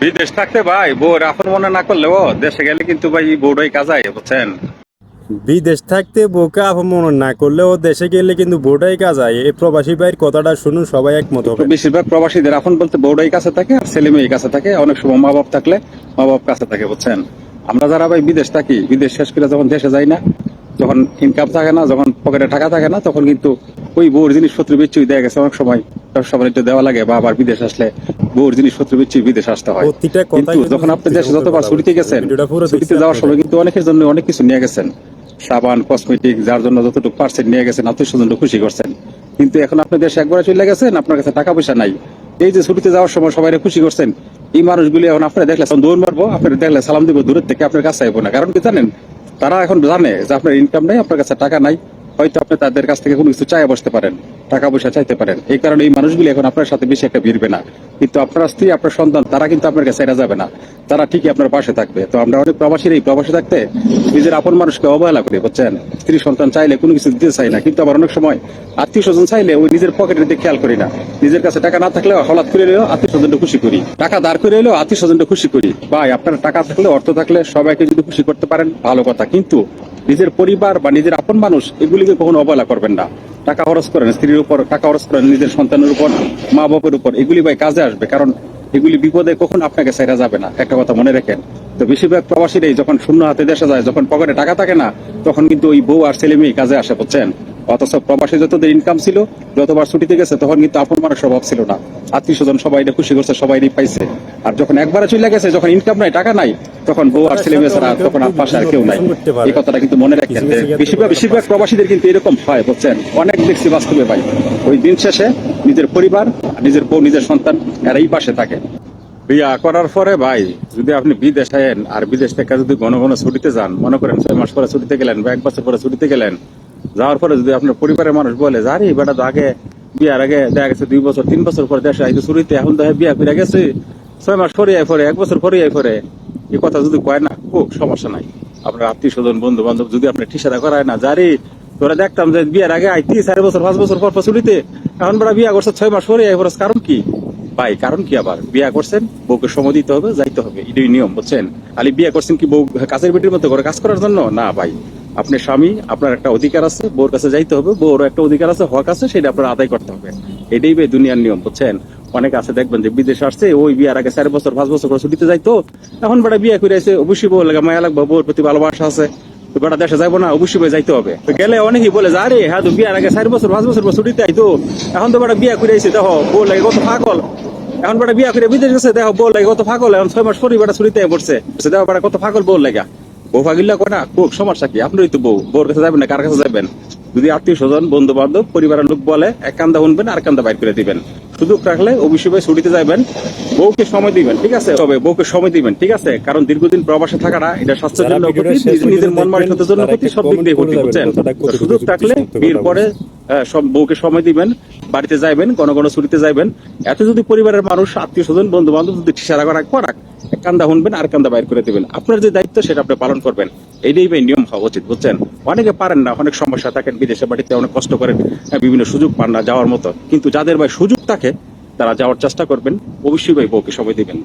বিদেশ থাকতে ভাই বউর আপন মনে না করলেও দেশে গেলে কিন্তু ভাই বউটাই কাজাই বুঝছেন? বিদেশ থাকতে বোকা অপমন না করলেও দেশে গেলে কিন্তু বোটাই কাজ হয় এই প্রবাসী ভাইয়ের কথাটা শুনুন সবাই একমত হবে। বেশিরভাগ প্রবাসীদের আপন বলতে বউটাই কাছে থাকে আর ছেলে মেয়ে কাছে থাকে। অনেক সময় মা বাপ থাকলে মা বাপ কাছে থাকে বুঝছেন? আমরা যারা ভাই বিদেশ থাকি বিদেশ শেষ করে যখন দেশে যাই না যখন ইনকাম থাকে না যখন পকেটে টাকা থাকে না তখন কিন্তু ওই বউর জিনিসপত্র বেচুই দেয়া গেছে অনেক সময়। ব্যবসা বাণিজ্য দেওয়া লাগে বা আবার বিদেশ আসলে বউর জিনিসপত্র বেচি বিদেশ আসতে হয়। কিন্তু কিন্তু যখন আপনি দেশে যতবার ছুটিতে গেছেন ছুটিতে যাওয়ার সময় কিন্তু অনেকের জন্য অনেক কিছু নিয়ে গেছেন। সাবান কসমেটিক যার জন্য যতটুকু পার্সেন্ট নিয়ে গেছেন আত্মীয় খুশি করছেন। কিন্তু এখন আপনি দেশে একবার চলে গেছেন আপনার কাছে টাকা পয়সা নাই। এই যে ছুটিতে যাওয়ার সময় সবাই খুশি করছেন এই মানুষগুলি এখন আপনারা দেখলে দৌড় মারবো আপনার দেখলে সালাম দিব দূরের থেকে আপনার কাছে আইবো না। কারণ কি জানেন? তারা এখন জানে যে আপনার ইনকাম নাই আপনার কাছে টাকা নাই। হয়তো আপনি তাদের কাছ থেকে কোনো কিছু চাই বসতে পারেন, টাকা পয়সা চাইতে পারেন। এই কারণে এই মানুষগুলি এখন আপনার সাথে বেশি একটা ভিড়বে না। কিন্তু আপনার স্ত্রী, আপনার সন্তান, তারা কিন্তু আপনার কাছে এরা যাবে না। তারা ঠিকই আপনার পাশে থাকবে। তো আমরা অনেক প্রবাসীর এই প্রবাসী থাকতে নিজের আপন মানুষকে অবহেলা করি, বুঝছেন? স্ত্রী, সন্তান চাইলে কোনো কিছু দিতে চাই না। কিন্তু আবার অনেক সময় আত্মীয় স্বজন চাইলে ওই নিজের পকেটের দিকে খেয়াল করি না। নিজের কাছে টাকা না থাকলেও হলাৎ করে এলেও আত্মীয় স্বজনটা খুশি করি। টাকা দাঁড় করে এলেও আত্মীয় স্বজনটা খুশি করি। ভাই, আপনার টাকা থাকলে, অর্থ থাকলে সবাইকে যদি খুশি করতে পারেন, ভালো কথা। কিন্তু নিজের পরিবার বা নিজের আপন মানুষ এগুলিকে কখনো অবহেলা করবেন না। টাকা খরচ করেন, স্ত্রীর উপর টাকা খরচ করেন, নিজের সন্তানের উপর মা বাবার উপর, এগুলি ভাই কাজে আসবে। কারণ এগুলি বিপদে কখন আপনাকে সেরা যাবে না। একটা কথা মনে রাখেন, তো বেশিরভাগ প্রবাসীরাই যখন শূন্য হাতে দেশে যায়, যখন পকেটে টাকা থাকে না, তখন কিন্তু ওই বউ আর ছেলে মেয়ে কাজে আসে, বুঝছেন? অথচ প্রবাসী যতদের ইনকাম ছিল, যতবার ছুটিতে গেছে, তখন কিন্তু আপন মানুষ অভাব ছিল না। আত্মীয় স্বজন সবাই খুশি করছে, সবাই পাইছে। আর যখন একবারে চলে গেছে, যখন ইনকাম নাই, টাকা নাই, তখন বউ আর ছেলে মেয়ে ছাড়া তখন আর পাশে আর কেউ নাই। এই কথাটা কিন্তু মনে রাখেন বেশিরভাগ বেশিরভাগ প্রবাসীদের কিন্তু এরকম হয়, বুঝছেন? অনেক দেখছি বাস্তবে ভাই। ওই দিন শেষে নিজের পরিবার নিজের বউ, নিজের সন্তান এরাই পাশে থাকে। বিয়া করার পরে ভাই, যদি আপনি বিদেশ আর বিদেশ থেকে যদি ঘন ঘন ছুটিতে যান, মনে করেন ছয় মাস পরে ছুটিতে গেলেন বা এক বছর পরে ছুটিতে গেলেন যাওয়ার পরে যদি আপনার পরিবারের মানুষ বলে যারি বেটা, তো আগে বিয়ার আগে দেখা গেছে দুই বছর, তিন বছর পরে দেশে আইতো ছুটিতে এখন তো বিয়া করে গেছে, ছয় মাস পরে পরে, এক বছর পরে আই পরে। এই কথা যদি কয় না খুব সমস্যা নাই। আপনার আত্মীয় স্বজন বন্ধু বান্ধব যদি আপনি ঠিসারা করায় না জারি তোরা দেখতাম যে বিয়ার আগে আইতি, চার বছর, পাঁচ বছর পর পর ছুটিতে এখন বেড়া বিয়া করছে ছয় মাস পরে আই পরে, কারণ কি? ভাই, কারণ কি আবার? বিয়া করছেন, বউকে সময় দিতে হবে, যাইতে হবে, এটাই নিয়ম, বুঝছেন? আলি বিয়া করছেন কি বউ কাজের বেটির মতো করে কাজ করার জন্য? না, ভাই। আপনি স্বামী, আপনার একটা অধিকার আছে, বউর কাছে যাইতে হবে বউর একটা অধিকার আছে, হক আছে, সেটা আপনার আদায় করতে হবে। এটাই ভাই দুনিয়ার নিয়ম, বুঝছেন? অনেক আছে, দেখবেন যে বিদেশে আসছে, ওই বিয়ার আগে চার বছর, পাঁচ বছর করে ছুটিতে যাইতো, এখন বেটা বিয়া করে আছে অবশ্যই বউ লাগে মায়া লাগবে, বউর প্রতি ভালোবাসা আছে। বেটা দেশে যাব না, অবশ্যই যাইতে হবে। গেলে অনেকেই বলে যে, আরে হ্যাঁ তো বিয়ার আগে চার বছর, পাঁচ বছর পর ছুটিতে আইতো। এখন তো বেটা বিয়া করে আইছে, দেখো বউ লাগে কত পাগল। এখন বেটা বিয়া করে বিদেশ গেছে, দেখো বউ লাগে কত পাগল। এখন ছয় মাস পরে বেটা ছুটিতে পড়ছে। দেখো বেটা কত পাগল বউ লাগা। বউ পাগিল্লা কয় না খুব সমস্যা কি? আপনারই তো বউ বউর কাছে যাবেন না কার কাছে যাবেন? যদি আত্মীয় স্বজন বন্ধু বান্ধব পরিবারের লোক বলে এক কান্দা শুনবেন আর কান্দা বাইর করে দিবেন। সুযোগ রাখলে অবশ্যই ছুটিতে যাবেন বউকে সময় দিবেন ঠিক আছে? তবে বউকে সময় দিবেন ঠিক আছে? কারণ দীর্ঘদিন প্রবাসে থাকাটা এটা স্বাস্থ্যের জন্য নিজের মন মানসিকতার জন্য সব দিক দিয়ে ক্ষতি বুঝছেন? সুযোগ থাকলে বিয়ের পরে বউকে সময় দিবেন, বাড়িতে যাইবেন, ঘন ঘন ছুটিতে যাইবেন। এত যদি পরিবারের মানুষ, আত্মীয় স্বজন বন্ধু বান্ধব যদি করা করাক এক কান্দা শুনবেন আর কান্দা বাইর করে দিবেন। আপনার যে দায়িত্ব, সেটা আপনি পালন করবেন। এইটাই ভাই নিয়ম হওয়া উচিত, বুঝছেন? অনেকে পারেন না, অনেক সমস্যা থাকেন, বিদেশে বাড়িতে অনেক কষ্ট করেন বিভিন্ন সুযোগ পান না যাওয়ার মতো। কিন্তু যাদের ভাই সুযোগ থাকে, তারা যাওয়ার চেষ্টা করবেন। অবশ্যই ভাই বউকে সময় দিবেন।